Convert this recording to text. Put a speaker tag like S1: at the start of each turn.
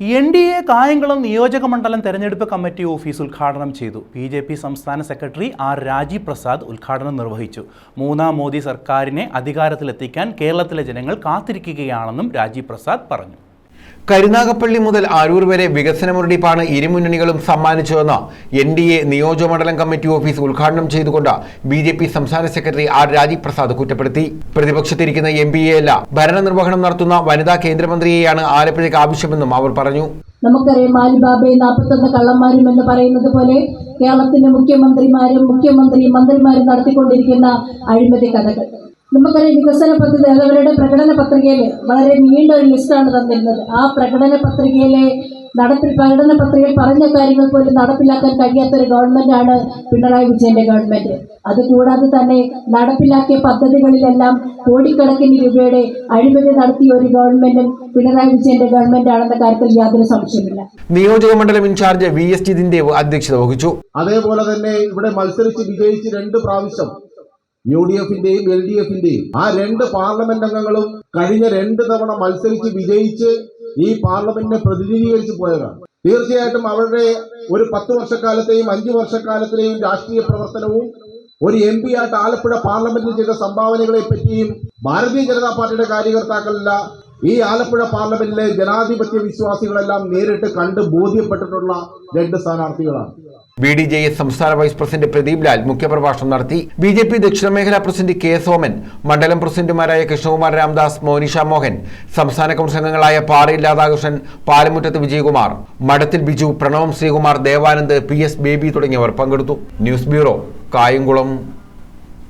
S1: N D A Kayamkulam നിയോജക മണ്ഡലം തെരഞ്ഞെടുപ്പ് കമ്മിറ്റി ഓഫീസ് ഉദ്ഘാടനം ചെയ്തു. ബി ജെ പി സംസ്ഥാന സെക്രട്ടറി ആർ രാജീവ് പ്രസാദ് ഉദ്ഘാടനം നിർവഹിച്ചു. മൂന്നാം മോദി സർക്കാരിനെ അധികാരത്തിലെത്തിക്കാൻ കേരളത്തിലെ ജനങ്ങൾ കാത്തിരിക്കുകയാണെന്നും രാജീവ് പ്രസാദ് പറഞ്ഞു.
S2: കരുനാഗപ്പള്ളി മുതൽ ആരൂർ വരെ വികസന മുരടിപ്പാണ് ഇരുമുന്നണികളും സമ്മാനിച്ചതെന്ന് എൻ ഡി എ നിയോജകമണ്ഡലം കമ്മിറ്റി ഓഫീസ് ഉദ്ഘാടനം ചെയ്തുകൊണ്ട് ബി ജെ പി സംസ്ഥാന സെക്രട്ടറി ആർ രാജീവ് പ്രസാദ് കുറ്റപ്പെടുത്തി. പ്രതിപക്ഷത്തിരിക്കുന്ന എം പി എ അല്ല ഭരണനിർവഹണം നടത്തുന്ന വനിതാ കേന്ദ്രമന്ത്രിയെയാണ് ആലപ്പുഴയ്ക്ക് ആവശ്യമെന്നും അവർ പറഞ്ഞു.
S3: നമുക്കറിയാം മാലിബാബയും നാൽപ്പത്തൊന്ന് കള്ളന്മാരും എന്ന് പറയുന്നത് പോലെ കേരളത്തിന്റെ മുഖ്യമന്ത്രിമാരും മുഖ്യമന്ത്രി മന്ത്രിമാരും നടത്തിക്കൊണ്ടിരിക്കുന്ന അഴിമതി കഥകൾ. നമുക്കറിയാം വികസന പദ്ധതി അത് അവരുടെ പ്രകടന പത്രികയിൽ വളരെ നീണ്ട ഒരു ലിസ്റ്റാണ് തന്നിരുന്നത്. ആ പ്രകടന പത്രികയിലെ നടപ്പിൽ പ്രകടന പത്രികയിൽ പറഞ്ഞ കാര്യങ്ങൾ പോലും നടപ്പിലാക്കാൻ കഴിയാത്ത ഒരു ഗവൺമെന്റാണ് പിണറായി വിജയന്റെ ഗവൺമെന്റ് അതുകൂടാതെ തന്നെ നടപ്പിലാക്കിയ പദ്ധതികളിലെല്ലാം കോടിക്കണക്കിന് രൂപയുടെ അഴിമതി നടത്തിയ ഒരു ഗവൺമെന്റും പിണറായി വിജയന്റെ ഗവൺമെന്റ് ആണെന്ന കാര്യത്തിൽ യാതൊരു സംശയമില്ല
S2: നിയോജക മണ്ഡലം ഇൻചാർജ് വി എസ് ജിതിന്റെ അധ്യക്ഷത വഹിച്ചു.
S4: അതേപോലെ തന്നെ ഇവിടെ മത്സരിച്ച് വിജയിച്ച് രണ്ട് പ്രാവശ്യം യു ഡി എഫിന്റെയും എൽ ഡി എഫിന്റെയും ആ രണ്ട് പാർലമെന്റ് അംഗങ്ങളും കഴിഞ്ഞ രണ്ട് തവണ മത്സരിച്ച് വിജയിച്ച് ഈ പാർലമെന്റിനെ പ്രതിനിധീകരിച്ച് പോയതാണ് തീർച്ചയായിട്ടും അവരുടെ ഒരു പത്ത് വർഷക്കാലത്തെയും അഞ്ചു വർഷക്കാലത്തെയും രാഷ്ട്രീയ പ്രവർത്തനവും ഒരു എം പി ആയിട്ട് ആലപ്പുഴ പാർലമെന്റിൽ ചെയ്ത സംഭാവനകളെ പറ്റിയും ഭാരതീയ ജനതാ പാർട്ടിയുടെ കാര്യകർത്താക്കളല്ല ഈ ആലപ്പുഴ പാർലമെന്റിലെ ജനാധിപത്യ വിശ്വാസികളെല്ലാം നേരിട്ട് കണ്ട് ബോധ്യപ്പെട്ടിട്ടുള്ള രണ്ട് സ്ഥാനാർത്ഥികളാണ്.
S2: ബി ഡി ജെ എസ് സംസ്ഥാന വൈസ് പ്രസിഡന്റ് പ്രദീപ് ലാൽ മുഖ്യപ്രഭാഷണം നടത്തി. ബി ജെ പി ദക്ഷിണമേഖലാ പ്രസിഡന്റ് കെ സോമൻ മണ്ഡലം പ്രസിഡന്റുമാരായ കൃഷ്ണകുമാർ രാംദാസ് മോനിഷ മോഹൻ സംസ്ഥാന കൗൺസിൽ അംഗങ്ങളായ പാറയിൽ Radhakrishnan പാലമുറ്റത്ത് Vijayakumar Madathil Biju Pranavam Sreekumar Devanand P S baby തുടങ്ങിയവർ പങ്കെടുത്തു. News bureau Kayamkulam.